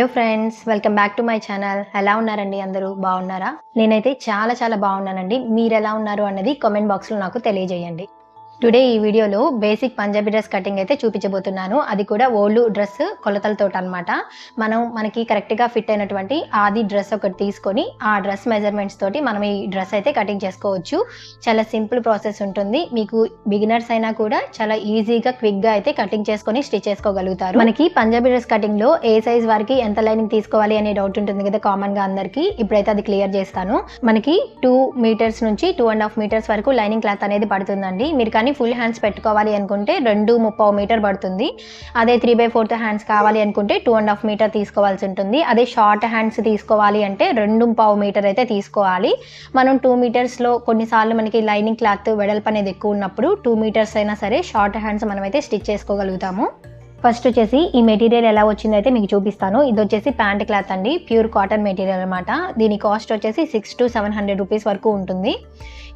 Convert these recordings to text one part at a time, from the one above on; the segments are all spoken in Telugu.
Hello friends welcome back to my channel ఎలా ఉన్నారండి అందరూ? బాగున్నారా? నేనైతే చాలా చాలా బాగున్నానండి. మీరు ఎలా ఉన్నారు అన్నది కామెంట్ బాక్స్లో నాకు తెలియజేయండి. టుడే ఈ వీడియోలో బేసిక్ పంజాబీ డ్రెస్ కటింగ్ అయితే చూపించబోతున్నాను. అది కూడా ఓల్డ్ డ్రెస్ కొలతలతో అనమాట మనం మనకి కరెక్ట్గా ఫిట్ అయినటువంటి ఆది డ్రెస్ ఒకటి తీసుకొని ఆ డ్రెస్ మెజర్మెంట్స్ తోటి మనం ఈ డ్రెస్ అయితే కటింగ్ చేసుకోవచ్చు. చాలా సింపుల్ ప్రాసెస్ ఉంటుంది. మీకు బిగినర్స్ అయినా కూడా చాలా ఈజీగా క్విక్గా అయితే కటింగ్ చేసుకొని స్టిచ్ చేసుకోగలుగుతారు. మనకి పంజాబీ డ్రెస్ కటింగ్లో ఏ సైజ్ వారికి ఎంత లైనింగ్ తీసుకోవాలి అనే డౌట్ ఉంటుంది కదా కామన్గా అందరికీ. ఇప్పుడైతే అది క్లియర్ చేస్తాను. మనకి టూ మీటర్స్ నుంచి టూ అండ్ హాఫ్ మీటర్స్ వరకు లైనింగ్ క్లాత్ అనేది పడుతుందండి. మీరు కానీ ఫుల్ హ్యాండ్స్ పెట్టుకోవాలి అనుకుంటే రెండు ముప్పావు మీటర్ పడుతుంది. అదే త్రీ బై ఫోర్త్ హ్యాండ్స్ కావాలి అనుకుంటే టూ అండ్ హాఫ్ మీటర్ తీసుకోవాల్సి ఉంటుంది. అదే షార్ట్ హ్యాండ్స్ తీసుకోవాలి అంటే రెండు పావు మీటర్ అయితే తీసుకోవాలి. మనం టూ మీటర్స్లో కొన్నిసార్లు మనకి లైనింగ్ క్లాత్ వెడల్పు అనేది ఎక్కువ ఉన్నప్పుడు టూ మీటర్స్ అయినా సరే షార్ట్ హ్యాండ్స్ మనం అయితే స్టిచ్ చేసుకోగలుగుతాము. ఫస్ట్ వచ్చేసి ఈ మెటీరియల్ ఎలా వచ్చిందో అయితే మీకు చూపిస్తాను. ఇది వచ్చేసి ప్యాంట్ క్లాత్ అండి. ప్యూర్ కాటన్ మెటీరియల్ అనమాట దీని కాస్ట్ వచ్చేసి six to seven hundred rupees వరకు ఉంటుంది.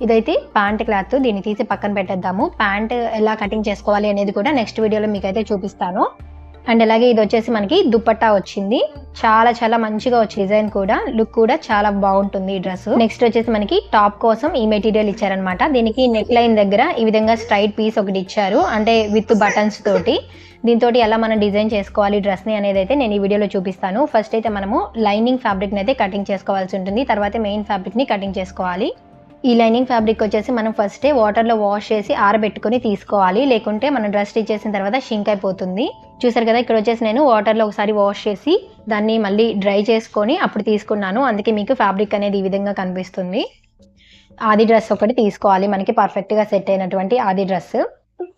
ఇదైతే ప్యాంట్ క్లాత్. దీన్ని తీసి పక్కన పెట్టేద్దాము. ప్యాంట్ ఎలా కటింగ్ చేసుకోవాలి అనేది కూడా నెక్స్ట్ వీడియోలో మీకు అయితే చూపిస్తాను. అండ్ అలాగే ఇది వచ్చేసి మనకి దుప్పట్టా వచ్చింది. చాలా చాలా మంచిగా వచ్చి డిజైన్ కూడా. లుక్ కూడా చాలా బాగుంటుంది ఈ డ్రెస్. నెక్స్ట్ వచ్చేసి మనకి టాప్ కోసం ఈ మెటీరియల్ ఇచ్చారనమాట దీనికి నెక్ లైన్ దగ్గర ఈ విధంగా స్ట్రైట్ పీస్ ఒకటి ఇచ్చారు. అంటే విత్ బటన్స్ తోటి. దీంతో ఎలా మనం డిజైన్ చేసుకోవాలి డ్రెస్ని అనేది అయితే నేను ఈ వీడియోలో చూపిస్తాను. ఫస్ట్ అయితే మనము లైనింగ్ ఫ్యాబ్రిక్ని అయితే కటింగ్ చేసుకోవాల్సి ఉంటుంది. తర్వాత మెయిన్ ఫ్యాబ్రిక్ని కటింగ్ చేసుకోవాలి. ఈ లైనింగ్ ఫ్యాబ్రిక్ వచ్చేసి మనం ఫస్టే వాటర్లో వాష్ చేసి ఆరబెట్టుకొని తీసుకోవాలి. లేకుంటే మనం డ్రెస్ స్టిచ్ చేసిన తర్వాత షింక్ అయిపోతుంది. చూసారు కదా ఇక్కడ వచ్చేసి నేను వాటర్లో ఒకసారి వాష్ చేసి దాన్ని మళ్ళీ డ్రై చేసుకొని అప్పుడు తీసుకున్నాను. అందుకే మీకు ఫ్యాబ్రిక్ అనేది ఈ విధంగా కనిపిస్తుంది. ఆది డ్రెస్ ఒకటి తీసుకోవాలి. మనకి పర్ఫెక్ట్గా సెట్ అయినటువంటి ఆది డ్రెస్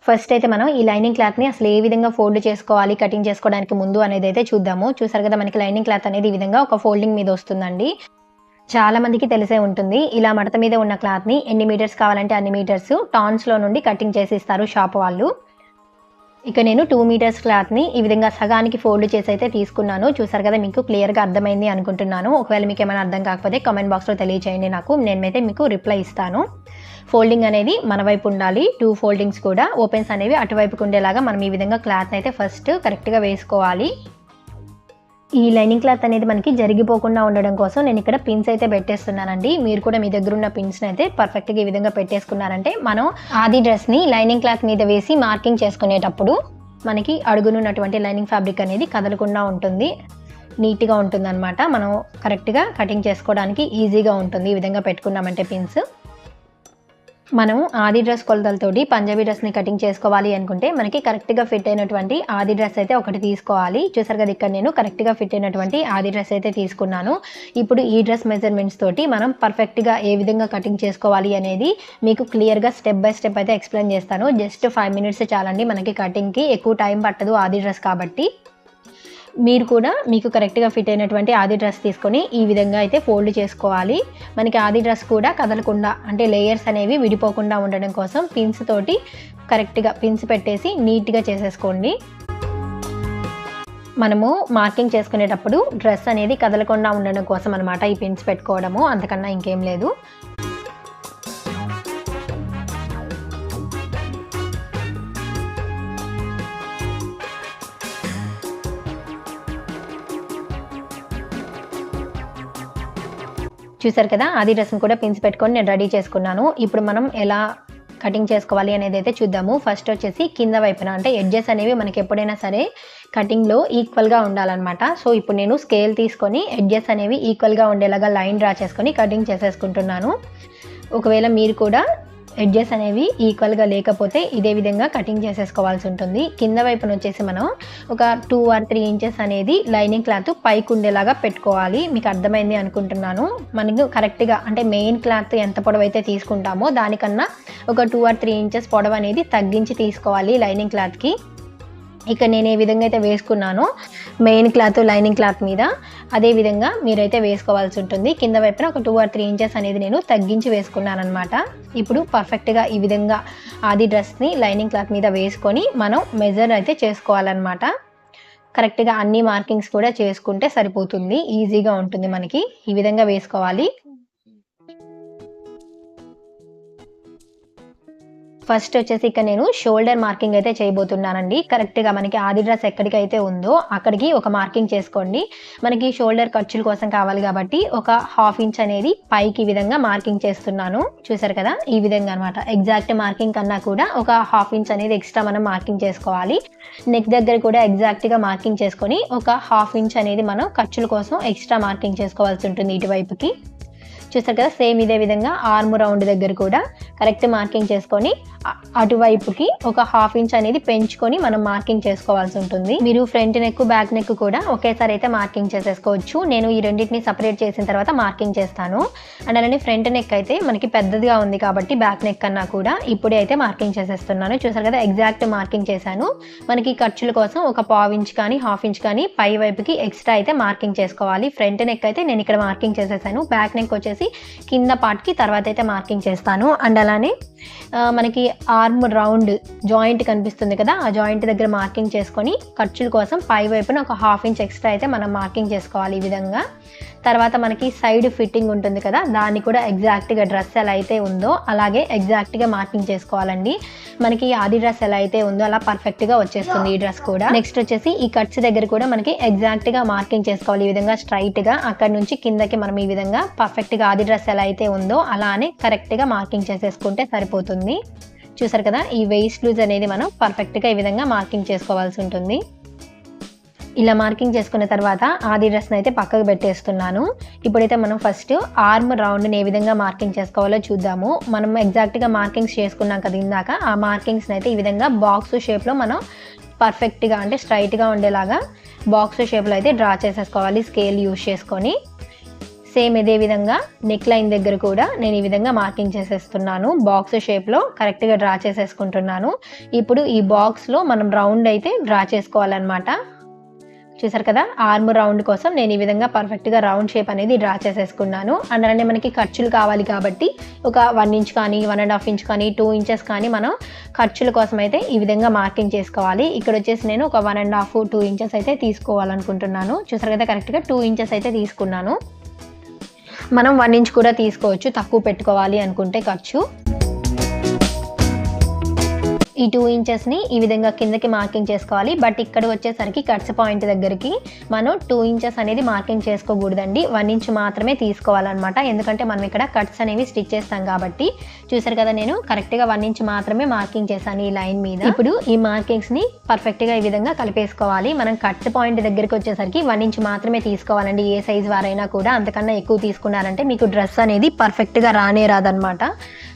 ఫస్ట్ అయితే మనం ఈ లైనింగ్ క్లాత్ని అసలు ఏ విధంగా ఫోల్డ్ చేసుకోవాలి కటింగ్ చేసుకోవడానికి ముందు అనేది అయితే చూద్దాము. చూసారు కదా మనకి లైనింగ్ క్లాత్ అనేది ఈ విధంగా ఒక ఫోల్డింగ్ మీద వస్తుందండి. చాలా మందికి తెలిసే ఉంటుంది. ఇలా మడత మీద ఉన్న క్లాత్ని ఎన్ని మీటర్స్ కావాలంటే అన్ని మీటర్స్ టాన్స్లో నుండి కటింగ్ చేసి ఇస్తారు షాప్ వాళ్ళు. ఇక నేను టూ మీటర్స్ క్లాత్ని ఈ విధంగా సగానికి ఫోల్డ్ చేసి అయితే తీసుకున్నాను. చూసారు కదా మీకు క్లియర్గా అర్థమైంది అనుకుంటున్నాను. ఒకవేళ మీకు ఏమైనా అర్థం కాకపోతే కామెంట్ బాక్స్లో తెలియచేయండి నాకు. నేనైతే మీకు రిప్లై ఇస్తాను. ఫోల్డింగ్ అనేది మన వైపు ఉండాలి. టూ ఫోల్డింగ్స్ కూడా ఓపెన్స్ అనేవి అటువైపుకు ఉండేలాగా మనం ఈ విధంగా క్లాత్ అయితే ఫస్ట్ కరెక్ట్గా వేసుకోవాలి. ఈ లైనింగ్ క్లాత్ అనేది మనకి జరిగిపోకుండా ఉండడం కోసం నేను ఇక్కడ పిన్స్ అయితే పెట్టేస్తున్నానండి. మీరు కూడా మీ దగ్గర ఉన్న పిన్స్ని అయితే పర్ఫెక్ట్గా ఈ విధంగా పెట్టేసుకున్నారంటే మనం ఆది డ్రెస్ని లైనింగ్ క్లాత్ మీద వేసి మార్కింగ్ చేసుకునేటప్పుడు మనకి అడుగునున్నటువంటి లైనింగ్ ఫ్యాబ్రిక్ అనేది కదలకుండా ఉంటుంది. నీట్గా ఉంటుంది అనమాట మనం కరెక్ట్గా కటింగ్ చేసుకోవడానికి ఈజీగా ఉంటుంది ఈ విధంగా పెట్టుకున్నామంటే పిన్స్ మనం ఆది డ్రెస్ కొలతలతోటి పంజాబీ డ్రెస్ని కటింగ్ చేసుకోవాలి అనుకుంటే మనకి కరెక్ట్గా ఫిట్ అయినటువంటి ఆది డ్రెస్ అయితే ఒకటి తీసుకోవాలి. చూసారు కదా ఇక్కడ నేను కరెక్ట్గా ఫిట్ అయినటువంటి ఆది డ్రెస్ అయితే తీసుకున్నాను. ఇప్పుడు ఈ డ్రెస్ మెజర్మెంట్స్ తోటి మనం పర్ఫెక్ట్గా ఏ విధంగా కటింగ్ చేసుకోవాలి అనేది మీకు క్లియర్గా స్టెప్ బై స్టెప్ అయితే ఎక్స్ప్లెయిన్ చేస్తాను. జస్ట్ ఫైవ్ మినిట్స్ చాలండి మనకి కటింగ్కి ఎక్కువ టైం పట్టదు ఆది డ్రెస్ కాబట్టి. మీరు కూడా మీకు కరెక్ట్గా ఫిట్ అయినటువంటి ఆది డ్రెస్ తీసుకొని ఈ విధంగా అయితే ఫోల్డ్ చేసుకోవాలి. మనకి ఆది డ్రెస్ కూడా కదలకుండా అంటే లేయర్స్ అనేవి విడిపోకుండా ఉండడం కోసం పిన్స్ తోటి కరెక్ట్గా పిన్స్ పెట్టేసి నీట్గా చేసేసుకోండి. మనము మార్కింగ్ చేసుకునేటప్పుడు డ్రెస్ అనేది కదలకుండా ఉండడం కోసం అనమాట ఈ పిన్స్ పెట్టుకోవడము. అంతకన్నా ఇంకేం లేదు. చూసారు కదా? అది డ్రెస్ని కూడా పిన్స్ పెట్టుకొని నేను రెడీ చేసుకున్నాను. ఇప్పుడు మనం ఎలా కటింగ్ చేసుకోవాలి అనేది అయితే చూద్దాము. ఫస్ట్ వచ్చేసి కింద వైపున అంటే ఎడ్జెస్ అనేవి మనకి ఎప్పుడైనా సరే కటింగ్లో ఈక్వల్గా ఉండాలన్నమాట. సో ఇప్పుడు నేను స్కేల్ తీసుకొని ఎడ్జెస్ అనేవి ఈక్వల్గా ఉండేలాగా లైన్ డ్రా చేసుకొని కటింగ్ చేసేసుకుంటున్నాను. ఒకవేళ మీరు కూడా ఎడ్జెస్ అనేవి ఈక్వల్గా లేకపోతే ఇదే విధంగా కటింగ్ చేసేసుకోవాల్సి ఉంటుంది. కింద వైపున వచ్చేసి మనం ఒక టూ ఆర్ త్రీ ఇంచెస్ అనేది లైనింగ్ క్లాత్ పైకి ఉండేలాగా పెట్టుకోవాలి. మీకు అర్థమైంది అనుకుంటున్నాను. మనకు కరెక్ట్గా అంటే మెయిన్ క్లాత్ ఎంత పొడవు అయితే తీసుకుంటామో దానికన్నా ఒక టూ ఆర్ త్రీ ఇంచెస్ పొడవు అనేది తగ్గించి తీసుకోవాలి లైనింగ్ క్లాత్కి ఇక నేను ఏ విధంగా అయితే వేసుకున్నానో మెయిన్ క్లాత్ లైనింగ్ క్లాత్ మీద అదే విధంగా మీరైతే వేసుకోవాల్సి ఉంటుంది. కింద వైపున ఒక టూ ఆర్ త్రీ ఇంచెస్ అనేది నేను తగ్గించి వేసుకున్నాను అనమాట ఇప్పుడు పర్ఫెక్ట్గా ఈ విధంగా ఆది డ్రెస్ని లైనింగ్ క్లాత్ మీద వేసుకొని మనం మెజర్ అయితే చేసుకోవాలన్నమాట. కరెక్ట్గా అన్ని మార్కింగ్స్ కూడా చేసుకుంటే సరిపోతుంది. ఈజీగా ఉంటుంది మనకి. ఈ విధంగా వేసుకోవాలి. ఫస్ట్ వచ్చేసి ఇక్కడ నేను షోల్డర్ మార్కింగ్ అయితే చేయబోతున్నానండి. కరెక్ట్గా మనకి ఆది డ్రెస్ ఎక్కడికైతే ఉందో అక్కడికి ఒక మార్కింగ్ చేసుకోండి. మనకి షోల్డర్ ఖర్చుల కోసం కావాలి కాబట్టి ఒక హాఫ్ ఇంచ్ అనేది పైకి ఈ విధంగా మార్కింగ్ చేస్తున్నాను. చూసారు కదా? ఈ విధంగా అనమాట ఎగ్జాక్ట్ మార్కింగ్ కన్నా కూడా ఒక హాఫ్ ఇంచ్ అనేది ఎక్స్ట్రా మనం మార్కింగ్ చేసుకోవాలి. నెక్ దగ్గర కూడా ఎగ్జాక్ట్గా మార్కింగ్ చేసుకొని ఒక హాఫ్ ఇంచ్ అనేది మనం ఖర్చుల కోసం ఎక్స్ట్రా మార్కింగ్ చేసుకోవాల్సి ఉంటుంది ఇటువైపుకి. చూస్తారు కదా సేమ్ ఇదే విధంగా ఆర్మ్ రౌండ్ దగ్గర కూడా కరెక్ట్ మార్కింగ్ చేసుకొని అటువైపుకి ఒక హాఫ్ ఇంచ్ అనేది పెంచుకొని మనం మార్కింగ్ చేసుకోవాల్సి ఉంటుంది. మీరు ఫ్రంట్ నెక్ బ్యాక్ నెక్ కూడా ఒకేసారి అయితే మార్కింగ్ చేసేసుకోవచ్చు. నేను ఈ రెండింటిని సపరేట్ చేసిన తర్వాత మార్కింగ్ చేస్తాను. అండ్ అలానే ఫ్రంట్ నెక్ అయితే మనకి పెద్దదిగా ఉంది కాబట్టి బ్యాక్ నెక్ కన్నా కూడా ఇప్పుడే అయితే మార్కింగ్ చేసేస్తున్నాను. చూసారు కదా ఎగ్జాక్ట్ మార్కింగ్ చేశాను. మనకి ఖర్చుల కోసం ఒక పావు ఇంచ్ కానీ హాఫ్ ఇంచ్ కానీ పై వైపుకి ఎక్స్ట్రా అయితే మార్కింగ్ చేసుకోవాలి. ఫ్రంట్ నెక్ అయితే నేను ఇక్కడ మార్కింగ్ చేసేసాను. బ్యాక్ నెక్ వచ్చేసి కింద పార్ట్కి తర్వాత అయితే మార్కింగ్ చేస్తాను. అండ్ అలానే మనకి ఆర్మ్ రౌండ్ జాయింట్ కనిపిస్తుంది కదా ఆ జాయింట్ దగ్గర మార్కింగ్ చేసుకొని ఖర్చుల కోసం పై వైపున ఒక హాఫ్ ఇంచ్ ఎక్స్ట్రా అయితే మనం మార్కింగ్ చేసుకోవాలి ఈ విధంగా. తర్వాత మనకి సైడ్ ఫిట్టింగ్ ఉంటుంది కదా దాన్ని కూడా ఎగ్జాక్ట్గా డ్రెస్ ఎలా అయితే ఉందో అలాగే ఎగ్జాక్ట్గా మార్కింగ్ చేసుకోవాలండి. మనకి ఆది డ్రెస్ ఎలా అయితే ఉందో అలా పర్ఫెక్ట్గా వచ్చేస్తుంది ఈ డ్రెస్ కూడా. నెక్స్ట్ వచ్చేసి ఈ కట్స్ దగ్గర కూడా మనకి ఎగ్జాక్ట్గా మార్కింగ్ చేసుకోవాలి ఈ విధంగా స్ట్రైట్గా. అక్కడ నుంచి కిందకి మనం ఈ విధంగా పర్ఫెక్ట్గా ఆది డ్రెస్ ఎలా అయితే ఉందో అలానే కరెక్ట్గా మార్కింగ్ చేసేసుకుంటే సరిపోతుంది. చూసారు కదా ఈ వెయిస్ట్ లూజ్ అనేది మనం పర్ఫెక్ట్గా ఈ విధంగా మార్కింగ్ చేసుకోవాల్సి ఉంటుంది. ఇలా మార్కింగ్ చేసుకున్న తర్వాత ఆది డ్రెస్ని అయితే పక్కకు పెట్టేస్తున్నాను. ఇప్పుడైతే మనం ఫస్ట్ ఆర్మ్ రౌండ్ని ఏ విధంగా మార్కింగ్ చేసుకోవాలో చూద్దాము. మనం ఎగ్జాక్ట్గా మార్కింగ్స్ చేసుకున్నాం కదా ఇందాక ఆ మార్కింగ్స్ని అయితే ఈ విధంగా బాక్స్ షేప్లో మనం పర్ఫెక్ట్గా అంటే స్ట్రైట్గా ఉండేలాగా బాక్స్ షేప్లో అయితే డ్రా చేసేసుకోవాలి స్కేల్ యూస్ చేసుకొని. సేమ్ ఇదే విధంగా నెక్ లైన్ దగ్గర కూడా నేను ఈ విధంగా మార్కింగ్ చేసేస్తున్నాను. బాక్స్ షేప్లో కరెక్ట్గా డ్రా చేసేసుకుంటున్నాను. ఇప్పుడు ఈ బాక్స్లో మనం రౌండ్ అయితే డ్రా చేసుకోవాలన్నమాట. చూసారు కదా? ఆర్మ్ రౌండ్ కోసం నేను ఈ విధంగా పర్ఫెక్ట్గా రౌండ్ షేప్ అనేది డ్రా చేసేసుకున్నాను. అండ్ అలానే మనకి ఖర్చులు కావాలి కాబట్టి ఒక వన్ ఇంచ్ కానీ వన్ అండ్ హాఫ్ ఇంచ్ కానీ టూ ఇంచెస్ కానీ మనం ఖర్చుల కోసం అయితే ఈ విధంగా మార్కింగ్ చేసుకోవాలి. ఇక్కడ వచ్చేసి నేను ఒక one and half two inches అయితే తీసుకోవాలనుకుంటున్నాను. చూసారు కదా? కరెక్ట్గా టూ ఇంచెస్ అయితే తీసుకున్నాను. మనం వన్ ఇంచ్ కూడా తీసుకోవచ్చు తక్కువ పెట్టుకోవాలి అనుకుంటే ఖర్చు. ఈ టూ ఇంచెస్ని ఈ విధంగా కిందకి మార్కింగ్ చేసుకోవాలి. బట్ ఇక్కడ వచ్చేసరికి కట్స్ పాయింట్ దగ్గరికి మనం టూ ఇంచెస్ అనేది మార్కింగ్ చేసుకోకూడదండి. వన్ ఇంచ్ మాత్రమే తీసుకోవాలన్నమాట. ఎందుకంటే మనం ఇక్కడ కట్స్ అనేవి స్టిచ్ చేస్తాం కాబట్టి. చూసారు కదా నేను? కరెక్ట్గా వన్ ఇంచ్ మాత్రమే మార్కింగ్ చేశాను ఈ లైన్ మీద. ఇప్పుడు ఈ మార్కింగ్స్ని పర్ఫెక్ట్గా ఈ విధంగా కలిపేసుకోవాలి. మనం కట్స్ పాయింట్ దగ్గరికి వచ్చేసరికి వన్ ఇంచ్ మాత్రమే తీసుకోవాలండి. ఏ సైజ్ వారైనా కూడా. అంతకన్నా ఎక్కువ తీసుకున్నారంటే మీకు డ్రెస్ అనేది పర్ఫెక్ట్గా రానే రాదనమాట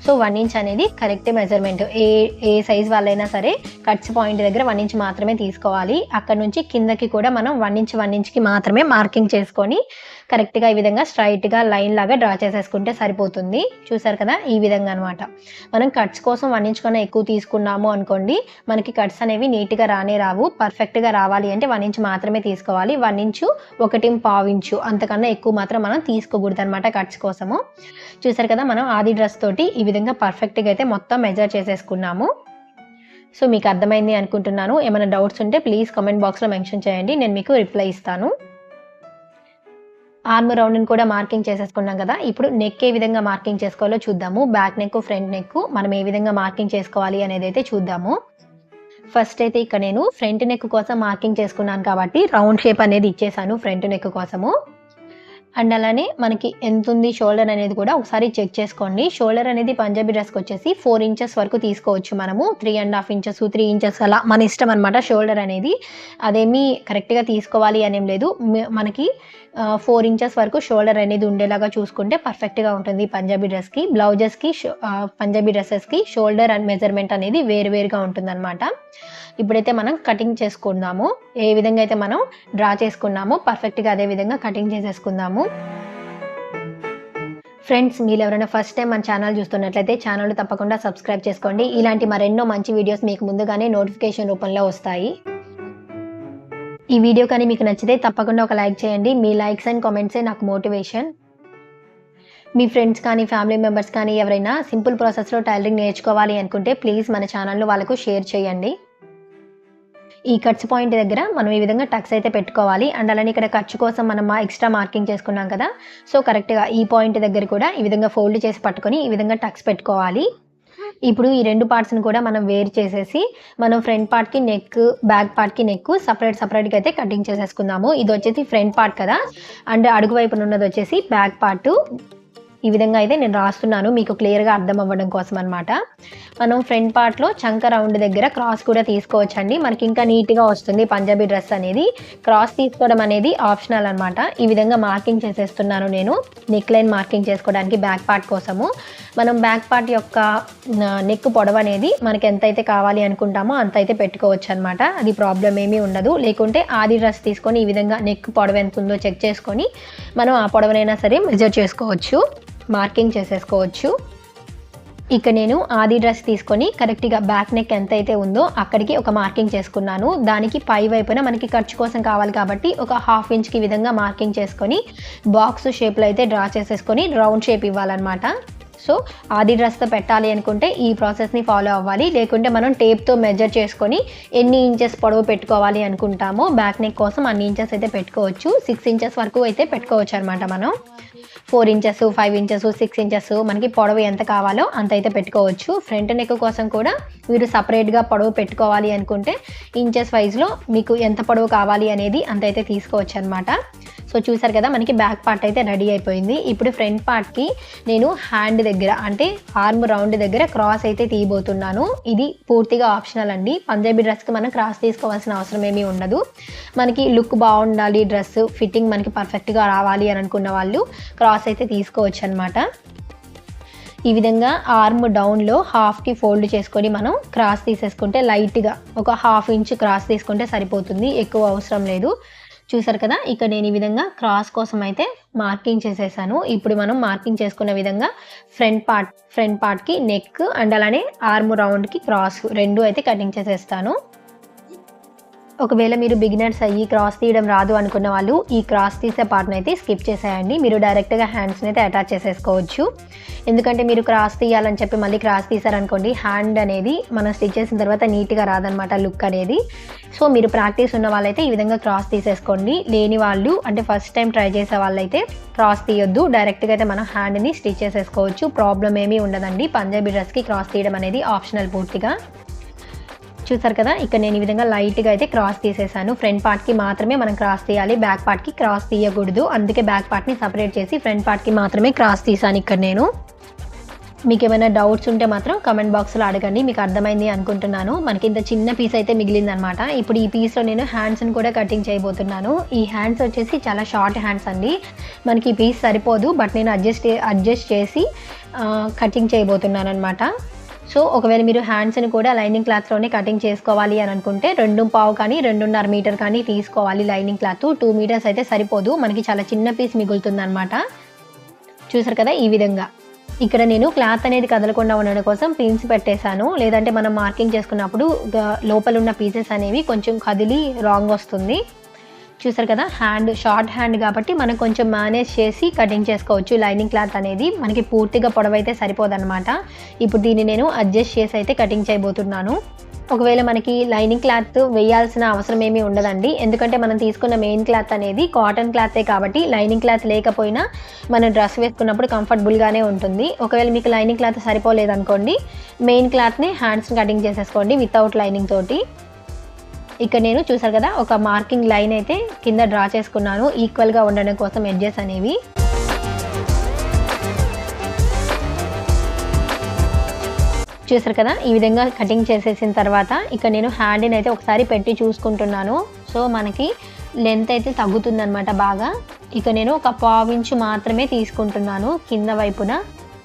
సో వన్ ఇంచ్ అనేది కరెక్ట్ మెజర్మెంట్ ఏ ఏ సైజ్ వాళ్ళైనా సరే కట్స్ పాయింట్ దగ్గర వన్ ఇంచ్ మాత్రమే తీసుకోవాలి. అక్కడ నుంచి కిందకి కూడా మనం వన్ ఇంచ్ వన్ ఇంచ్కి మాత్రమే మార్కింగ్ చేసుకొని కరెక్ట్గా ఈ విధంగా స్ట్రైట్గా లైన్ లాగా డ్రా చేసేసుకుంటే సరిపోతుంది. చూసారు కదా? ఈ విధంగా అనమాట మనం కట్స్ కోసం వన్ ఇంచ్ కన్నా ఎక్కువ తీసుకున్నాము అనుకోండి మనకి కట్స్ అనేవి నీట్గా రానే రావు. పర్ఫెక్ట్గా రావాలి అంటే వన్ ఇంచ్ మాత్రమే తీసుకోవాలి. వన్ ఇంచు ఒకటి పావు ఇంచు అంతకన్నా ఎక్కువ మాత్రం మనం తీసుకోకూడదు అనమాట కట్స్ కోసము. చూసారు కదా? మనం ఆది డ్రెస్ తోటి ఈ విధంగా పర్ఫెక్ట్గా అయితే మొత్తం మెజర్ చేసేసుకున్నాము. సో మీకు అర్థమైంది అనుకుంటున్నాను. ఏమైనా డౌట్స్ ఉంటే ప్లీజ్ కామెంట్ బాక్స్లో మెన్షన్ చేయండి. నేను మీకు రిప్లై ఇస్తాను. ఆర్మ్ రౌండ్ని కూడా మార్కింగ్ చేసేసుకున్నాం కదా ఇప్పుడు నెక్ ఏ విధంగా మార్కింగ్ చేసుకోవాలో చూద్దాము. బ్యాక్ నెక్ ఫ్రంట్ నెక్ మనం ఏ విధంగా మార్కింగ్ చేసుకోవాలి అనేది అయితే చూద్దాము. ఫస్ట్ అయితే ఇక్కడ నేను ఫ్రంట్ నెక్ కోసం మార్కింగ్ చేసుకున్నాను కాబట్టి రౌండ్ షేప్ అనేది ఇచ్చేసాను ఫ్రంట్ నెక్ కోసము. అండ్ అలానే మనకి ఎంత ఉంది షోల్డర్ అనేది కూడా ఒకసారి చెక్ చేసుకోండి. షోల్డర్ అనేది పంజాబీ డ్రెస్కి వచ్చేసి ఫోర్ ఇంచెస్ వరకు తీసుకోవచ్చు మనము. Three and half inches three inches అలా మన ఇష్టం అనమాట షోల్డర్ అనేది. అదేమీ కరెక్ట్గా తీసుకోవాలి అనేం లేదు. మనకి ఫోర్ ఇంచెస్ వరకు షోల్డర్ అనేది ఉండేలాగా చూసుకుంటే పర్ఫెక్ట్గా ఉంటుంది పంజాబీ డ్రెస్కి. బ్లౌజెస్కి పంజాబీ డ్రెస్సెస్కి షోల్డర్ అండ్ మెజర్మెంట్ అనేది వేరువేరుగా ఉంటుందన్నమాట. ఇప్పుడైతే మనం కటింగ్ చేసుకుందాము. ఏ విధంగా అయితే మనం డ్రా చేసుకున్నామో పర్ఫెక్ట్గా అదే విధంగా కటింగ్ చేసేసుకుందాము. ఫ్రెండ్స్ మీరు ఎవరైనా ఫస్ట్ టైం మన ఛానల్ చూస్తున్నట్లయితే ఛానల్ తప్పకుండా సబ్స్క్రైబ్ చేసుకోండి. ఇలాంటి మరెన్నో మంచి వీడియోస్ మీకు ముందుగానే నోటిఫికేషన్ రూపంలో వస్తాయి. ఈ వీడియో కానీ మీకు నచ్చితే తప్పకుండా ఒక లైక్ చేయండి. మీ లైక్స్ అండ్ కామెంట్సే నాకు మోటివేషన్ మీ ఫ్రెండ్స్ కానీ ఫ్యామిలీ మెంబర్స్ కానీ ఎవరైనా సింపుల్ ప్రాసెస్లో టైలరింగ్ నేర్చుకోవాలి అనుకుంటే ప్లీజ్ మన ఛానల్లో వాళ్ళకు షేర్ చేయండి. ఈ కట్స్ పాయింట్ దగ్గర మనం ఈ విధంగా టక్స్ అయితే పెట్టుకోవాలి. అండ్ అలానే ఇక్కడ ఖర్చు కోసం మనం ఎక్స్ట్రా మార్కింగ్ చేసుకున్నాం కదా. సో కరెక్ట్గా ఈ పాయింట్ దగ్గర కూడా ఈ విధంగా ఫోల్డ్ చేసి పట్టుకొని ఈ విధంగా టక్స్ పెట్టుకోవాలి. ఇప్పుడు ఈ రెండు పార్ట్స్ని కూడా మనం వేరు చేసేసి మనం ఫ్రంట్ పార్ట్కి నెక్ బ్యాక్ పార్ట్కి నెక్ సపరేట్ సపరేట్గా అయితే కటింగ్ చేసేసుకుందాము. ఇది వచ్చేసి ఫ్రంట్ పార్ట్ కదా. అండ్ అడుగు వైపున ఉన్నది వచ్చేసి బ్యాక్ పార్ట్. ఈ విధంగా అయితే నేను రాస్తున్నాను. మీకు క్లియర్గా అర్థం అవ్వడం కోసం అనమాట మనం ఫ్రంట్ పార్ట్లో చంక రౌండ్ దగ్గర క్రాస్ కూడా తీసుకోవచ్చండి. మనకి ఇంకా నీట్గా వస్తుంది పంజాబీ డ్రెస్ అనేది. క్రాస్ తీసుకోవడం అనేది ఆప్షనల్ అనమాట ఈ విధంగా మార్కింగ్ చేసేస్తున్నాను నేను. నెక్ లైన్ మార్కింగ్ చేసుకోవడానికి బ్యాక్ పార్ట్ కోసము. మనం బ్యాక్ పార్ట్ యొక్క నెక్ పొడవు అనేది మనకి ఎంతైతే కావాలి అనుకుంటామో అంత అయితే పెట్టుకోవచ్చు అనమాట అది ప్రాబ్లం ఏమీ ఉండదు. లేకుంటే ఆది డ్రెస్ తీసుకొని ఈ విధంగా నెక్ పొడవు ఎంత ఉందో చెక్ చేసుకొని మనం ఆ పొడవనైనా సరే మెజర్ చేసుకోవచ్చు. మార్కింగ్ చేసేసుకోవచ్చు. ఇక నేను ఆది డ్రెస్ తీసుకొని కరెక్ట్గా బ్యాక్ నెక్ ఎంత అయితే ఉందో అక్కడికి ఒక మార్కింగ్ చేసుకున్నాను. దానికి పై వైపున మనకి ఖర్చు కోసం కావాలి కాబట్టి ఒక హాఫ్ ఇంచ్కి విధంగా మార్కింగ్ చేసుకొని బాక్స్ షేప్లో అయితే డ్రా చేసేసుకొని రౌండ్ షేప్ ఇవ్వాలన్నమాట. సో ఆది డ్రెస్తో పెట్టాలి అనుకుంటే ఈ ప్రాసెస్ని ఫాలో అవ్వాలి. లేకుంటే మనం టేప్తో మెజర్ చేసుకొని ఎన్ని ఇంచెస్ పొడవు పెట్టుకోవాలి అనుకుంటామో బ్యాక్ నెక్ కోసం అన్ని ఇంచెస్ అయితే పెట్టుకోవచ్చు. సిక్స్ ఇంచెస్ వరకు అయితే పెట్టుకోవచ్చు అనమాట మనం. Four inches five inches six inches మనకి పొడవు ఎంత కావాలో అంత అయితే పెట్టుకోవచ్చు. ఫ్రంట్ నెక్ కోసం కూడా మీరు సపరేట్గా పొడవు పెట్టుకోవాలి అనుకుంటే ఇంచెస్ వైజ్లో మీకు ఎంత పొడవు కావాలి అనేది అంత అయితే తీసుకోవచ్చు అనమాట సో చూసారు కదా మనకి బ్యాక్ పార్ట్ అయితే రెడీ అయిపోయింది. ఇప్పుడు ఫ్రంట్ పార్ట్కి నేను హ్యాండ్ దగ్గర అంటే ఆర్మ్ రౌండ్ దగ్గర క్రాస్ అయితే తీయబోతున్నాను. ఇది పూర్తిగా ఆప్షనల్ అండి. పంజాబీ డ్రెస్కి మనం క్రాస్ తీసుకోవాల్సిన అవసరం ఏమీ ఉండదు. మనకి లుక్ బాగుండాలి డ్రెస్ ఫిట్టింగ్ మనకి పర్ఫెక్ట్గా రావాలి అని అనుకున్న వాళ్ళు క్రాస్ అయితే తీసుకోవచ్చు అనమాట ఈ విధంగా ఆర్మ్ డౌన్లో హాఫ్కి ఫోల్డ్ చేసుకొని మనం క్రాస్ తీసేసుకుంటే లైట్గా ఒక హాఫ్ ఇంచ్ క్రాస్ తీసుకుంటే సరిపోతుంది ఎక్కువ అవసరం లేదు. చూసారు కదా ఇక్కడ నేను ఈ విధంగా క్రాస్ కోసం అయితే మార్కింగ్ చేసేసాను. ఇప్పుడు మనం మార్కింగ్ చేసుకున్న విధంగా ఫ్రంట్ పార్ట్ ఫ్రంట్ పార్ట్కి నెక్ అండ్ అలానే ఆర్మ్ రౌండ్కి క్రాస్ రెండు అయితే కటింగ్ చేసేస్తాను. ఒకవేళ మీరు బిగినర్స్ అయ్యి క్రాస్ తీయడం రాదు అనుకున్న వాళ్ళు ఈ క్రాస్ తీసే పార్ట్ని అయితే స్కిప్ చేసేయండి. మీరు డైరెక్ట్గా హ్యాండ్స్ని అయితే అటాచ్ చేసేసుకోవచ్చు. ఎందుకంటే మీరు క్రాస్ తీయాలని చెప్పి మళ్ళీ క్రాస్ తీసారనుకోండి హ్యాండ్ అనేది మనం స్టిచ్ చేసిన తర్వాత నీట్గా రాదనమాట లుక్ అనేది. సో మీరు ప్రాక్టీస్ ఉన్న వాళ్ళైతే ఈ విధంగా క్రాస్ తీసేసుకోండి. లేని వాళ్ళు అంటే ఫస్ట్ టైం ట్రై చేసే వాళ్ళైతే క్రాస్ తీయొద్దు. డైరెక్ట్గా అయితే మనం హ్యాండ్ని స్టిచ్ చేసేసుకోవచ్చు. ప్రాబ్లం ఏమీ ఉండదండి. పంజాబీ డ్రెస్కి క్రాస్ తీయడం అనేది ఆప్షనల్ పూర్తిగా. చూసారు కదా? ఇక్కడ నేను ఈ విధంగా లైట్గా అయితే క్రాస్ తీసేసాను. ఫ్రంట్ పార్ట్కి మాత్రమే మనం క్రాస్ తీయాలి. బ్యాక్ పార్ట్కి క్రాస్ తీయకూడదు. అందుకే బ్యాక్ పార్ట్ని సపరేట్ చేసి ఫ్రంట్ పార్ట్కి మాత్రమే క్రాస్ తీసాను ఇక్కడ నేను. మీకు ఏమైనా డౌట్స్ ఉంటే మాత్రం కమెంట్ బాక్స్లో అడగండి. మీకు అర్థమైంది అనుకుంటున్నాను. మనకి ఇంత చిన్న పీస్ అయితే మిగిలిందనమాట ఇప్పుడు ఈ పీస్లో నేను హ్యాండ్స్ని కూడా కటింగ్ చేయబోతున్నాను. ఈ హ్యాండ్స్ వచ్చేసి చాలా షార్ట్ హ్యాండ్స్ అండి. మనకి ఈ పీస్ సరిపోదు. బట్ నేను అడ్జస్ట్ అడ్జస్ట్ చేసి కటింగ్ చేయబోతున్నాను అనమాట సో ఒకవేళ మీరు హ్యాండ్స్ని కూడా లైనింగ్ క్లాత్లోనే కటింగ్ చేసుకోవాలి అని అనుకుంటే రెండు పావు కానీ రెండున్నర మీటర్ కానీ తీసుకోవాలి లైనింగ్ క్లాత్ టూ మీటర్స్ అయితే సరిపోదు. మనకి చాలా చిన్న పీస్ మిగులుతుంది అనమాట చూసారు కదా ఈ విధంగా. ఇక్కడ నేను క్లాత్ అనేది కదలకుండా ఉండడం కోసం పిన్స్ పెట్టేశాను. లేదంటే మనం మార్కింగ్ చేసుకున్నప్పుడు లోపల ఉన్న పీసెస్ అనేవి కొంచెం కదిలి రాంగ్ వస్తుంది. చూసారు కదా హ్యాండ్ షార్ట్ హ్యాండ్ కాబట్టి మనం కొంచెం మేనేజ్ చేసి కటింగ్ చేసుకోవచ్చు. లైనింగ్ క్లాత్ అనేది మనకి పూర్తిగా పొడవైతే సరిపోదన్నమాట. ఇప్పుడు దీన్ని నేను అడ్జస్ట్ చేసి అయితే కటింగ్ చేయబోతున్నాను. ఒకవేళ మనకి లైనింగ్ క్లాత్ వేయాల్సిన అవసరం ఏమీ ఉండదండి. ఎందుకంటే మనం తీసుకున్న మెయిన్ క్లాత్ అనేది కాటన్ క్లాతే కాబట్టి లైనింగ్ క్లాత్ లేకపోయినా మనం డ్రెస్ వేసుకున్నప్పుడు కంఫర్టబుల్గానే ఉంటుంది. ఒకవేళ మీకు లైనింగ్ క్లాత్ సరిపోలేదనుకోండి మెయిన్ క్లాత్ని హ్యాండ్స్ని కటింగ్ చేసేసుకోండి వితౌట్ లైనింగ్ తోటి. ఇక్కడ నేను చూసారు కదా ఒక మార్కింగ్ లైన్ అయితే కింద డ్రా చేసుకున్నాను. ఈక్వల్గా ఉండడం కోసం ఎడ్జెస్ అనేవి. చూసారు కదా ఈ విధంగా కటింగ్ చేసేసిన తర్వాత ఇక్కడ నేను హ్యాండ్ని అయితే ఒకసారి పెట్టి చూసుకుంటున్నాను. సో మనకి లెంత్ అయితే తగ్గుతుందన్నమాట బాగా. ఇక నేను ఒక పావించు మాత్రమే తీసుకుంటున్నాను కింద వైపున.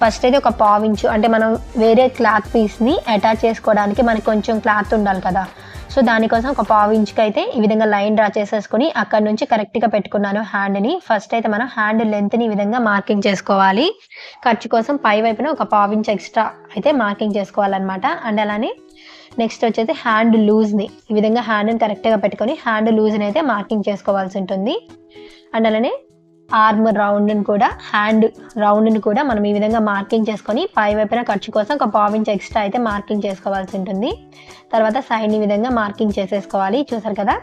ఫస్ట్ అయితే ఒక పావించు అంటే మనం వేరే క్లాత్ పీస్ని అటాచ్ చేసుకోవడానికి మనకి కొంచెం క్లాత్ ఉండాలి కదా. సో దానికోసం ఒక పావు ఇంచుకి అయితే ఈ విధంగా లైన్ డ్రా చేసేసుకుని అక్కడ నుంచి కరెక్ట్గా పెట్టుకున్నాను హ్యాండ్ని ఫస్ట్ అయితే మనం హ్యాండ్ లెంత్ని ఈ విధంగా మార్కింగ్ చేసుకోవాలి. ఖర్చు కోసం పై వైపున ఒక పావు ఇంచ్ ఎక్స్ట్రా అయితే మార్కింగ్ చేసుకోవాలన్నమాట. అండ్ అలానే నెక్స్ట్ వచ్చేసి హ్యాండ్ లూజ్ని ఈ విధంగా హ్యాండ్ని కరెక్ట్గా పెట్టుకొని హ్యాండ్ లూజ్ని అయితే మార్కింగ్ చేసుకోవాల్సి ఉంటుంది. అండ్ అలానే ఆర్మ్ రౌండ్ని కూడా హ్యాండ్ రౌండ్ని కూడా మనం ఈ విధంగా మార్కింగ్ చేసుకొని పై వైపున ఖర్చు కోసం ఒక పావు ఎక్స్ట్రా అయితే మార్కింగ్ చేసుకోవాల్సి ఉంటుంది. తర్వాత సైడ్ ఈ విధంగా మార్కింగ్ చేసేసుకోవాలి చూసారు కదా?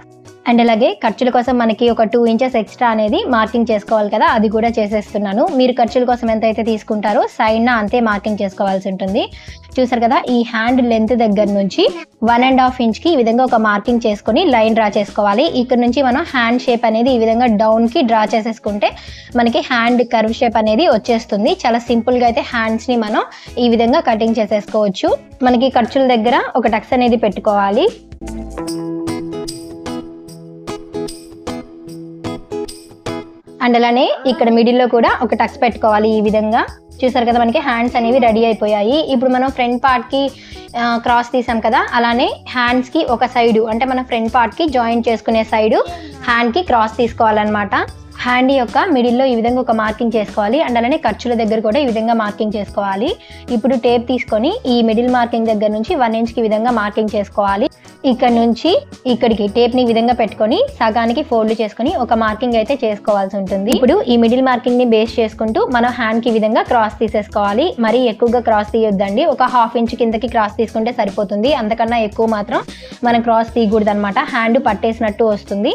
అండ్ అలాగే ఖర్చుల కోసం మనకి ఒక టూ ఇంచెస్ ఎక్స్ట్రా అనేది మార్కింగ్ చేసుకోవాలి కదా అది కూడా చేసేస్తున్నాను. మీరు ఖర్చుల కోసం ఎంత అయితే తీసుకుంటారో సైడ్న అంతే మార్కింగ్ చేసుకోవాల్సి ఉంటుంది. చూసారు కదా ఈ హ్యాండ్ లెంత్ దగ్గర నుంచి వన్ అండ్ హాఫ్ ఇంచ్కి ఈ విధంగా ఒక మార్కింగ్ చేసుకొని లైన్ డ్రా చేసుకోవాలి. ఇక్కడ నుంచి మనం హ్యాండ్ షేప్ అనేది ఈ విధంగా డౌన్కి డ్రా చేసేసుకుంటే మనకి హ్యాండ్ కర్వ్ షేప్ అనేది వచ్చేస్తుంది. చాలా సింపుల్గా అయితే హ్యాండ్స్ని మనం ఈ విధంగా కటింగ్ చేసేసుకోవచ్చు. మనకి ఖర్చుల దగ్గర ఒక టక్స్ అనేది పెట్టుకోవాలి. అండ్ అలానే ఇక్కడ మిడిల్లో కూడా ఒక టక్స్ పెట్టుకోవాలి ఈ విధంగా. చూసారు కదా మనకి హ్యాండ్స్ అనేవి రెడీ అయిపోయాయి. ఇప్పుడు మనం ఫ్రంట్ పార్ట్కి క్రాస్ తీసాం కదా అలానే హ్యాండ్స్కి ఒక సైడు అంటే మన ఫ్రంట్ పార్ట్కి జాయిన్ చేసుకునే సైడు హ్యాండ్కి క్రాస్ తీసుకోవాలన్నమాట. హ్యాండ్ యొక్క మిడిల్లో ఈ విధంగా ఒక మార్కింగ్ చేసుకోవాలి. అండ్ అలానే ఖర్చుల దగ్గర కూడా ఈ విధంగా మార్కింగ్ చేసుకోవాలి. ఇప్పుడు టేప్ తీసుకొని ఈ మిడిల్ మార్కింగ్ దగ్గర నుంచి వన్ ఇంచ్కి విధంగా మార్కింగ్ చేసుకోవాలి. ఇక్కడ నుంచి ఇక్కడికి టేప్ని విధంగా పెట్టుకొని సగానికి ఫోల్డ్ చేసుకొని ఒక మార్కింగ్ అయితే చేసుకోవాల్సి ఉంటుంది. ఇప్పుడు ఈ మిడిల్ మార్కింగ్ని బేస్ చేసుకుంటూ మనం హ్యాండ్కి విధంగా క్రాస్ తీసేసుకోవాలి. మరి ఎక్కువగా క్రాస్ తీయొద్దండి. ఒక హాఫ్ ఇంచ్ కిందకి క్రాస్ తీసుకుంటే సరిపోతుంది. అంతకన్నా ఎక్కువ మాత్రం మనం క్రాస్ తీయకూడదు అనమాట హ్యాండ్ పట్టేసినట్టు వస్తుంది.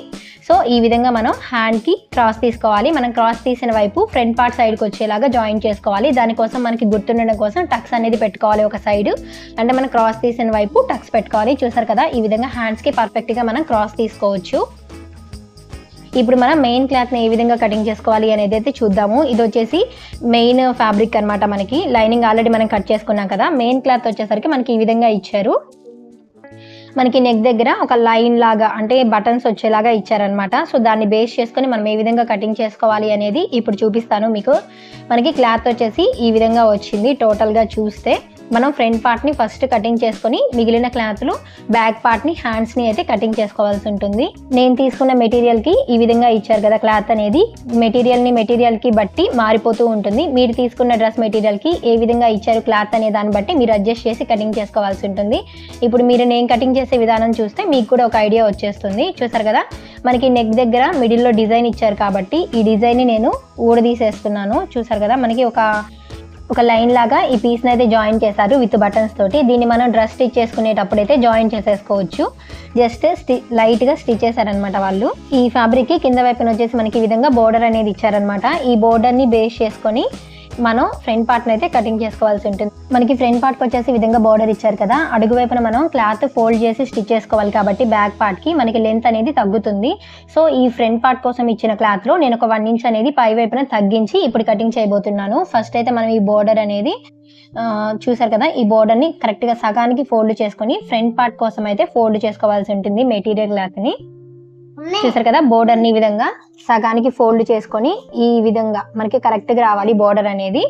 సో ఈ విధంగా మనం హ్యాండ్కి క్రాస్ తీసుకోవాలి. మనం క్రాస్ తీసిన వైపు ఫ్రంట్ పార్ట్ సైడ్కి వచ్చేలాగా జాయిన్ చేసుకోవాలి. దానికోసం మనకి గుర్తుండడం కోసం టక్స్ అనేది పెట్టుకోవాలి ఒక సైడ్ అంటే మనం క్రాస్ తీసిన వైపు టక్స్ పెట్టుకోవాలి. చూసారు కదా ఈ విధంగా హ్యాండ్స్కి పర్ఫెక్ట్గా మనం క్రాస్ తీసుకోవచ్చు. ఇప్పుడు మనం మెయిన్ క్లాత్ని ఏ విధంగా కటింగ్ చేసుకోవాలి అనేది అయితే చూద్దాము. ఇది వచ్చేసి మెయిన్ ఫ్యాబ్రిక్ అన్నమాట మనకి. లైనింగ్ ఆల్రెడీ మనం కట్ చేసుకున్నాం కదా. మెయిన్ క్లాత్ వచ్చేసరికి మనకి ఈ విధంగా ఇచ్చారు. మనకి నెక్ దగ్గర ఒక లైన్ లాగా అంటే బటన్స్ వచ్చేలాగా ఇచ్చారనమాట సో దాన్ని బేస్ చేసుకొని మనం ఏ విధంగా కటింగ్ చేసుకోవాలి అనేది ఇప్పుడు చూపిస్తాను మీకు. మనకి క్లాత్ వచ్చేసి ఈ విధంగా వచ్చింది టోటల్గా చూస్తే. మనం ఫ్రంట్ పార్ట్ని ఫస్ట్ కటింగ్ చేసుకొని మిగిలిన క్లాత్లు బ్యాక్ పార్ట్ని హ్యాండ్స్ని అయితే కటింగ్ చేసుకోవాల్సి ఉంటుంది. నేను తీసుకున్న మెటీరియల్కి ఈ విధంగా ఇచ్చారు కదా క్లాత్ అనేది. మెటీరియల్ని మెటీరియల్కి బట్టి మారిపోతూ ఉంటుంది. మీరు తీసుకున్న డ్రెస్ మెటీరియల్కి ఏ విధంగా ఇచ్చారు క్లాత్ అనే దాన్ని బట్టి మీరు అడ్జస్ట్ చేసి కటింగ్ చేసుకోవాల్సి ఉంటుంది. ఇప్పుడు మీరు నేను కటింగ్ చేసే విధానం చూస్తే మీకు కూడా ఒక ఐడియా వచ్చేస్తుంది. చూసారు కదా? మనకి నెక్ దగ్గర మిడిల్లో డిజైన్ ఇచ్చారు కాబట్టి ఈ డిజైన్ని నేను ఊడదీసేస్తున్నాను. చూసారు కదా? మనకి ఒక ఒక లైన్ లాగా ఈ పీస్ని అయితే జాయిన్ చేశారు విత్ బటన్స్ తోటి. దీన్ని మనం డ్రెస్ స్టిచ్ చేసుకునేటప్పుడు అయితే జాయిన్ చేసేసుకోవచ్చు. జస్ట్ స్టి లైట్గా స్టిచ్ చేశారనమాట వాళ్ళు. ఈ ఫ్యాబ్రిక్కి కింద వైపున వచ్చేసి మనకి ఈ విధంగా బోర్డర్ అనేది ఇచ్చారనమాట ఈ బోర్డర్ని బేస్ చేసుకొని మనం ఫ్రంట్ పార్ట్ని అయితే కటింగ్ చేసుకోవాల్సి ఉంటుంది. మనకి ఫ్రంట్ పార్ట్కి వచ్చేసి విధంగా బార్డర్ ఇచ్చారు కదా అడుగు వైపున మనం క్లాత్ ఫోల్డ్ చేసి స్టిచ్ చేసుకోవాలి కాబట్టి బ్యాక్ పార్ట్కి మనకి లెంత్ అనేది తగ్గుతుంది. సో ఈ ఫ్రంట్ పార్ట్ కోసం ఇచ్చిన క్లాత్లో నేను ఒక వన్ ఇంచ్ అనేది పై వైపున తగ్గించి ఇప్పుడు కటింగ్ చేయబోతున్నాను. ఫస్ట్ అయితే మనం ఈ బోర్డర్ అనేది చూసారు కదా ఈ బోర్డర్ని కరెక్ట్గా సగానికి ఫోల్డ్ చేసుకొని ఫ్రంట్ పార్ట్ కోసం అయితే ఫోల్డ్ చేసుకోవాల్సి ఉంటుంది మెటీరియల్ క్లాత్ని చూసారు కదా బోర్డర్ని ఈ విధంగా సగానికి ఫోల్డ్ చేసుకొని ఈ విధంగా మనకి కరెక్ట్గా రావాలి బోర్డర్ అనేది.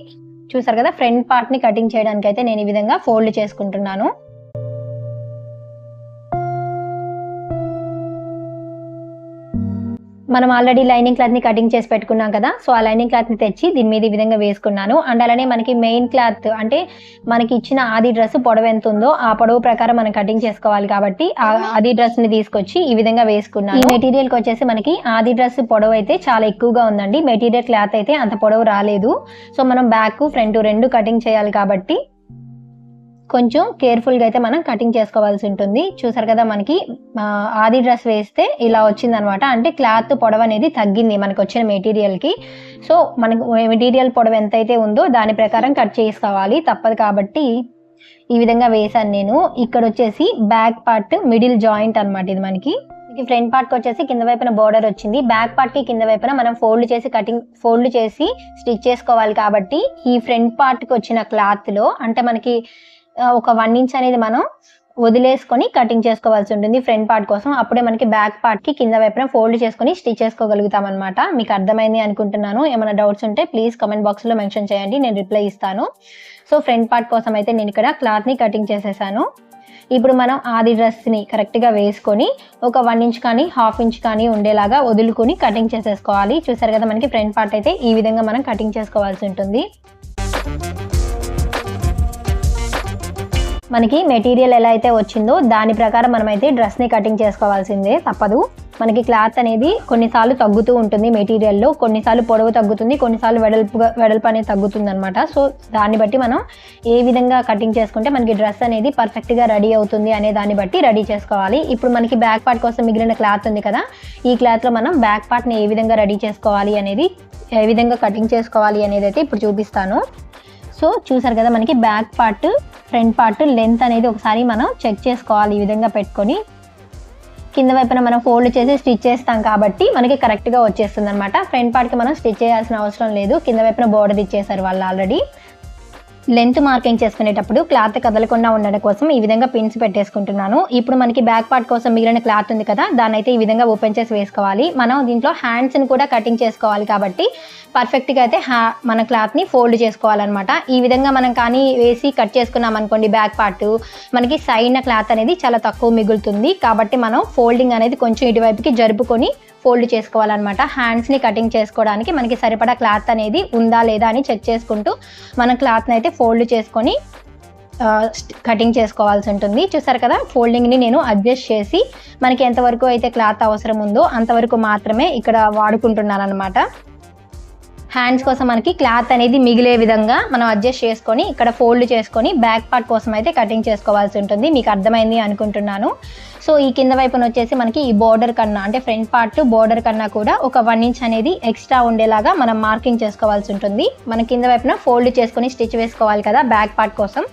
చూసారు కదా ఫ్రంట్ పార్ట్ని కటింగ్ చేయడానికి అయితే నేను ఈ విధంగా ఫోల్డ్ చేసుకుంటున్నాను. మనం ఆల్రెడీ లైనింగ్ క్లాత్ని కటింగ్ చేసి పెట్టుకున్నాం కదా సో ఆ లైనింగ్ క్లాత్ని తెచ్చి దీని మీద ఈ విధంగా వేసుకున్నాను. అండ్ అలానే మనకి మెయిన్ క్లాత్ అంటే మనకి ఇచ్చిన ఆది డ్రెస్ పొడవు ఎంత ఉందో ఆ పొడవు ప్రకారం మనం కటింగ్ చేసుకోవాలి కాబట్టి ఆ ఆది డ్రెస్ని తీసుకొచ్చి ఈ విధంగా వేసుకున్నాను. ఈ మెటీరియల్కి వచ్చేసి మనకి ఆది డ్రెస్ పొడవు అయితే చాలా ఎక్కువగా ఉందండి. మెటీరియల్ క్లాత్ అయితే అంత పొడవు రాలేదు. సో మనం బ్యాక్ ఫ్రంట్ రెండు కటింగ్ చేయాలి కాబట్టి కొంచెం కేర్ఫుల్గా అయితే మనం కటింగ్ చేసుకోవాల్సి ఉంటుంది. చూసారు కదా మనకి ఆది డ్రెస్ వేస్తే ఇలా వచ్చిందనమాట. అంటే క్లాత్ పొడవు అనేది తగ్గింది మనకు వచ్చిన మెటీరియల్కి సో మనకు మెటీరియల్ పొడవు ఎంతైతే ఉందో దాని ప్రకారం కట్ చేసుకోవాలి. తప్పదు కాబట్టి ఈ విధంగా వేసాను నేను. ఇక్కడ వచ్చేసి బ్యాక్ పార్ట్ మిడిల్ జాయింట్ అన్నమాట ఇది మనకి. ఫ్రంట్ పార్ట్కి వచ్చేసి కింద వైపున బోర్డర్ వచ్చింది. బ్యాక్ పార్ట్కి కింద వైపున మనం ఫోల్డ్ చేసి కటింగ్ ఫోల్డ్ చేసి స్టిచ్ చేసుకోవాలి కాబట్టి ఈ ఫ్రంట్ పార్ట్కి వచ్చిన క్లాత్లో అంటే మనకి ఒక వన్ ఇంచ్ అనేది మనం వదిలేసుకొని కటింగ్ చేసుకోవాల్సి ఉంటుంది ఫ్రంట్ పార్ట్ కోసం. అప్పుడే మనకి బ్యాక్ పార్ట్కి కింద వైపున ఫోల్డ్ చేసుకొని స్టిచ్ చేసుకోగలుగుతాం అనమాట మీకు అర్థమైంది అనుకుంటున్నాను. ఏమైనా డౌట్స్ ఉంటే ప్లీజ్ కమెంట్ బాక్స్లో మెన్షన్ చేయండి. నేను రిప్లై ఇస్తాను. సో ఫ్రంట్ పార్ట్ కోసం అయితే నేను ఇక్కడ క్లాత్ని కటింగ్ చేసేసాను. ఇప్పుడు మనం ఆది డ్రెస్ని కరెక్ట్గా వేసుకొని ఒక వన్ ఇంచ్ కానీ హాఫ్ ఇంచ్ కానీ ఉండేలాగా వదులుకొని కటింగ్ చేసేసుకోవాలి. చూసారు కదా మనకి ఫ్రంట్ పార్ట్ అయితే ఈ విధంగా మనం కటింగ్ చేసుకోవాల్సి ఉంటుంది. మనకి మెటీరియల్ ఎలా అయితే వచ్చిందో దాని ప్రకారం మనమైతే డ్రెస్ని కటింగ్ చేసుకోవాల్సిందే తప్పదు. మనకి క్లాత్ అనేది కొన్నిసార్లు తగ్గుతూ ఉంటుంది మెటీరియల్లో కొన్నిసార్లు పొడవు తగ్గుతుంది కొన్నిసార్లు వెడల్పు వెడల్పు అనేది తగ్గుతుంది అనమాట సో దాన్ని బట్టి మనం ఏ విధంగా కటింగ్ చేసుకుంటే మనకి డ్రెస్ అనేది పర్ఫెక్ట్గా రెడీ అవుతుంది అనే దాన్ని బట్టి రెడీ చేసుకోవాలి. ఇప్పుడు మనకి బ్యాక్ పార్ట్ కోసం మిగిలిన క్లాత్ ఉంది కదా ఈ క్లాత్లో మనం బ్యాక్ పార్ట్ని ఏ విధంగా రెడీ చేసుకోవాలి అనేది ఏ విధంగా కటింగ్ చేసుకోవాలి అనేది అయితే ఇప్పుడు చూపిస్తాను. సో చూసారు కదా మనకి back part front part length అనేది ఒకసారి మనం చెక్ చేసుకోవాలి ఈ విధంగా పెట్టుకొని. కింద వైపున మనం ఫోల్డ్ చేసి స్టిచ్ చేస్తాం కాబట్టి మనకి కరెక్ట్గా వచ్చేస్తుంది అనమాట ఫ్రంట్ పార్ట్కి మనం స్టిచ్ చేయాల్సిన అవసరం లేదు. కింద వైపున బోర్డర్ ఇచ్చేసారు వాళ్ళు ఆల్రెడీ లెంత్ మార్కింగ్ చేసుకునేటప్పుడు క్లాత్ కదలకుండా ఉండడం కోసం ఈ విధంగా పిన్స్ పెట్టేసుకుంటున్నాను. ఇప్పుడు మనకి బ్యాక్ పార్ట్ కోసం మిగిలిన క్లాత్ ఉంది కదా దాన్ని అయితే ఈ విధంగా ఓపెన్ చేసి వేసుకోవాలి. మనం దీంట్లో హ్యాండ్స్ని కూడా కటింగ్ చేసుకోవాలి కాబట్టి పర్ఫెక్ట్గా అయితే హ్యా మన క్లాత్ని ఫోల్డ్ చేసుకోవాలన్నమాట. ఈ విధంగా మనం కానీ వేసి కట్ చేసుకున్నాం అనుకోండి బ్యాక్ పార్ట్ మనకి సైడ్న క్లాత్ అనేది చాలా తక్కువ మిగులుతుంది. కాబట్టి మనం ఫోల్డింగ్ అనేది కొంచెం ఇటువైపుకి జరుపుకొని ఫోల్డ్ చేసుకోవాలన్నమాట. హ్యాండ్స్ని కటింగ్ చేసుకోవడానికి మనకి సరిపడా క్లాత్ అనేది ఉందా లేదా అని చెక్ చేసుకుంటూ మనం క్లాత్ని అయితే ఫోల్డ్ చేసుకొని కటింగ్ చేసుకోవాల్సి ఉంటుంది. చూసారు కదా ఫోల్డింగ్ని నేను అడ్జస్ట్ చేసి మనకి ఎంతవరకు అయితే క్లాత్ అవసరం ఉందో అంతవరకు మాత్రమే ఇక్కడ వాడుకుంటున్నాను అనమాట హ్యాండ్స్ కోసం మనకి క్లాత్ అనేది మిగిలే విధంగా మనం అడ్జస్ట్ చేసుకొని ఇక్కడ ఫోల్డ్ చేసుకొని బ్యాక్ పార్ట్ కోసం అయితే కటింగ్ చేసుకోవాల్సి ఉంటుంది. మీకు అర్థమైంది అనుకుంటున్నాను. సో ఈ కింద వైపున వచ్చేసి మనకి ఈ బోర్డర్ కన్నా అంటే ఫ్రంట్ పార్ట్ బోర్డర్ కన్నా కూడా ఒక వన్ ఇంచ్ అనేది ఎక్స్ట్రా ఉండేలాగా మనం మార్కింగ్ చేసుకోవాల్సి ఉంటుంది. మన కింద వైపున ఫోల్డ్ చేసుకొని స్టిచ్ వేసుకోవాలి కదా బ్యాక్ పార్ట్ కోసం.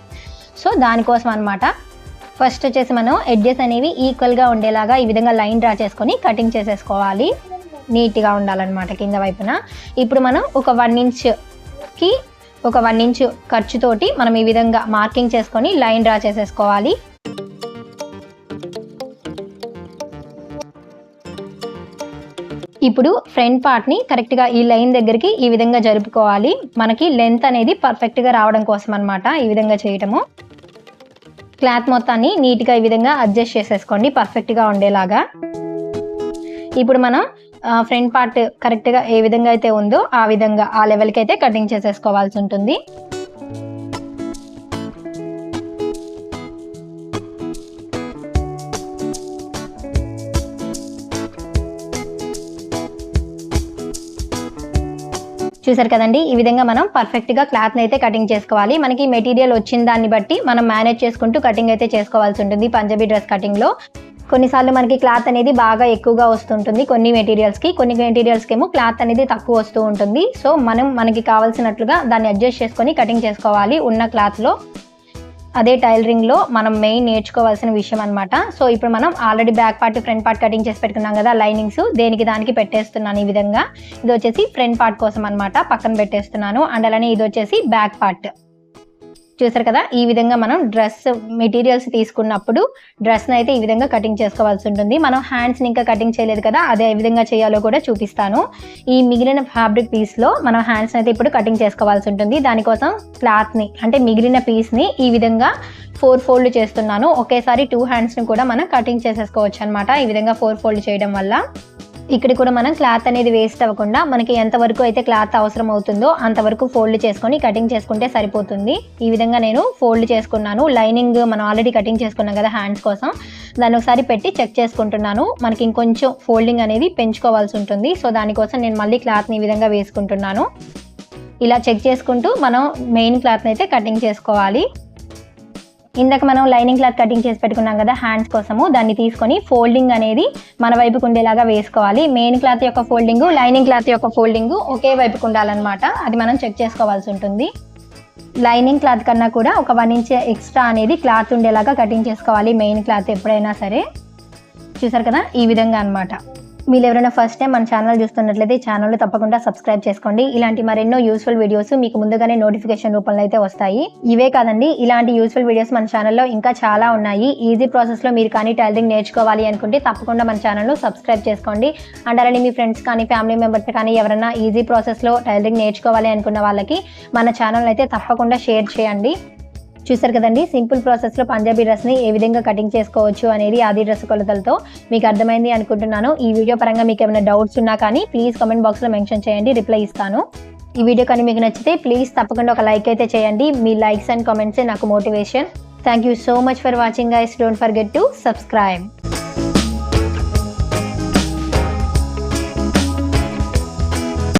సో దానికోసం అనమాట ఫస్ట్ వచ్చేసి మనం ఎడ్జెస్ అనేవి ఈక్వల్గా ఉండేలాగా ఈ విధంగా లైన్ డ్రా చేసుకొని కటింగ్ చేసేసుకోవాలి. నీట్గా ఉండాలన్నమాట కింద వైపున. ఇప్పుడు మనం ఒక వన్ ఇంచ్కి ఒక వన్ ఇంచ్ ఖర్చుతోటి మనం ఈ విధంగా మార్కింగ్ చేసుకొని లైన్ డ్రా చేసేసుకోవాలి. ఇప్పుడు ఫ్రంట్ పార్ట్ని కరెక్ట్గా ఈ లైన్ దగ్గరికి ఈ విధంగా జరుపుకోవాలి. మనకి లెంత్ అనేది పర్ఫెక్ట్గా రావడం కోసం అనమాట ఈ విధంగా చేయటము. క్లాత్ మొత్తాన్ని నీట్గా ఈ విధంగా అడ్జస్ట్ చేసేసుకోండి పర్ఫెక్ట్గా ఉండేలాగా. ఇప్పుడు మనం ఫ్రంట్ పార్ట్ కరెక్ట్గా ఏ విధంగా అయితే ఉందో ఆ విధంగా ఆ లెవెల్కి అయితే కటింగ్ చేసేసుకోవాల్సి ఉంటుంది. చూసారు కదండి? ఈ విధంగా మనం పర్ఫెక్ట్గా క్లాత్ని అయితే కటింగ్ చేసుకోవాలి. మనకి మెటీరియల్ వచ్చిన దాన్ని బట్టి మనం మేనేజ్ చేసుకుంటూ కటింగ్ అయితే చేసుకోవాల్సి ఉంటుంది. పంజాబీ డ్రెస్ కటింగ్లో కొన్నిసార్లు మనకి క్లాత్ అనేది బాగా ఎక్కువగా వస్తుంటుంది కొన్ని మెటీరియల్స్కి కొన్ని మెటీరియల్స్కి ఏమో క్లాత్ అనేది తక్కువ వస్తూ ఉంటుంది. సో మనం మనకి కావాల్సినట్లుగా దాన్ని అడ్జస్ట్ చేసుకొని కటింగ్ చేసుకోవాలి ఉన్న క్లాత్లో అదే టైలరింగ్లో మనం మెయిన్ నేర్చుకోవాల్సిన విషయం అనమాట సో ఇప్పుడు మనం already back part front part cutting చేసి పెట్టుకున్నాం కదా లైనింగ్స్ దేనికి దానికి పెట్టేస్తున్నాను ఈ విధంగా. ఇది వచ్చేసి ఫ్రంట్ పార్ట్ కోసం అనమాట పక్కన పెట్టేస్తున్నాను. అండ్ అలానే ఇది వచ్చేసి బ్యాక్ పార్ట్ చూసారు కదా? ఈ విధంగా మనం డ్రెస్ మెటీరియల్స్ తీసుకున్నప్పుడు డ్రెస్ని అయితే ఈ విధంగా కటింగ్ చేసుకోవాల్సి ఉంటుంది. మనం హ్యాండ్స్ని ఇంకా కటింగ్ చేయలేదు కదా? అదే ఏ విధంగా చేయాలో కూడా చూపిస్తాను. ఈ మిగిలిన ఫ్యాబ్రిక్ పీస్లో మనం హ్యాండ్స్ని అయితే ఇప్పుడు కటింగ్ చేసుకోవాల్సి ఉంటుంది. దానికోసం క్లాత్ని అంటే మిగిలిన పీస్ని ఈ విధంగా ఫోర్ ఫోల్డ్ చేస్తున్నాను. ఒకేసారి టూ హ్యాండ్స్ని కూడా మనం కటింగ్ చేసేసుకోవచ్చు అనమాట ఈ విధంగా ఫోర్ ఫోల్డ్ చేయడం వల్ల. ఇక్కడ కూడా మనం క్లాత్ అనేది వేస్ట్ అవ్వకుండా మనకి ఎంతవరకు అయితే క్లాత్ అవసరం అవుతుందో అంతవరకు ఫోల్డ్ చేసుకొని కటింగ్ చేసుకుంటే సరిపోతుంది. ఈ విధంగా నేను ఫోల్డ్ చేసుకున్నాను. లైనింగ్ మనం ఆల్రెడీ కటింగ్ చేసుకున్నాం కదా హ్యాండ్స్ కోసం. దాన్ని ఒకసారి పెట్టి చెక్ చేసుకుంటున్నాను. మనకి ఇంకొంచెం ఫోల్డింగ్ అనేది పెంచుకోవాల్సి ఉంటుంది. సో దానికోసం నేను మళ్ళీ క్లాత్ని ఈ విధంగా వేసుకుంటున్నాను. ఇలా చెక్ చేసుకుంటూ మనం మెయిన్ క్లాత్ని అయితే కటింగ్ చేసుకోవాలి. ఇందాక మనం లైనింగ్ క్లాత్ కటింగ్ చేసి పెట్టుకున్నాం కదా హ్యాండ్స్ కోసము. దాన్ని తీసుకొని ఫోల్డింగ్ అనేది మన వైపుకు ఉండేలాగా వేసుకోవాలి. మెయిన్ క్లాత్ యొక్క ఫోల్డింగ్ లైనింగ్ క్లాత్ యొక్క ఫోల్డింగ్ ఒకే వైపుకు ఉండాలన్నమాట. అది మనం చెక్ చేసుకోవాల్సి ఉంటుంది. లైనింగ్ క్లాత్ కన్నా కూడా ఒక వన్ ఇంచ్ ఎక్స్ట్రా అనేది క్లాత్ ఉండేలాగా కటింగ్ చేసుకోవాలి మెయిన్ క్లాత్ ఎప్పుడైనా సరే. చూసారు కదా? ఈ విధంగా అన్నమాట. మీరు ఎవరైనా ఫస్ట్ టైం మన ఛానల్ చూస్తున్నట్లయితే ఛానల్ తప్పకుండా సబ్స్క్రైబ్ చేసుకోండి. ఇలాంటి మరెన్నో యూస్ఫుల్ వీడియోస్ మీకు ముందుగానే నోటిఫికేషన్ రూపంలో అయితే వస్తాయి. ఇవే కాదండి ఇలాంటి యూస్ఫుల్ వీడియోస్ మన ఛానల్లో ఇంకా చాలా ఉన్నాయి. ఈజీ ప్రాసెస్లో మీరు కానీ టైలరింగ్ నేర్చుకోవాలి అనుకుంటే తప్పకుండా మన ఛానల్ను సబ్స్క్రైబ్ చేసుకోండి. అండ్ అలానే మీ ఫ్రెండ్స్ కానీ ఫ్యామిలీ మెంబర్స్ కానీ ఎవరైనా ఈజీ ప్రాసెస్లో టైలరింగ్ నేర్చుకోవాలి అనుకున్న వాళ్ళకి మన ఛానల్ అయితే తప్పకుండా షేర్ చేయండి. చూసారు కదండి. సింపుల్ ప్రాసెస్లో పంజాబీ డ్రెస్ని ఏ విధంగా కటింగ్ చేసుకోవచ్చు అనేది ఆది డ్రెస్ కొలతలతో మీకు అర్థమైంది అనుకుంటున్నాను. ఈ వీడియో పరంగా మీకు ఏమైనా డౌట్స్ ఉన్నా కానీ ప్లీజ్ కామెంట్ బాక్స్లో మెన్షన్ చేయండి. రిప్లై ఇస్తాను. ఈ వీడియో కానీ మీకు నచ్చితే ప్లీజ్ తప్పకుండా ఒక లైక్ అయితే చేయండి. మీ లైక్స్ అండ్ కామెంట్సే నాకు motivation. Thank you so much for watching guys. Don't forget to subscribe.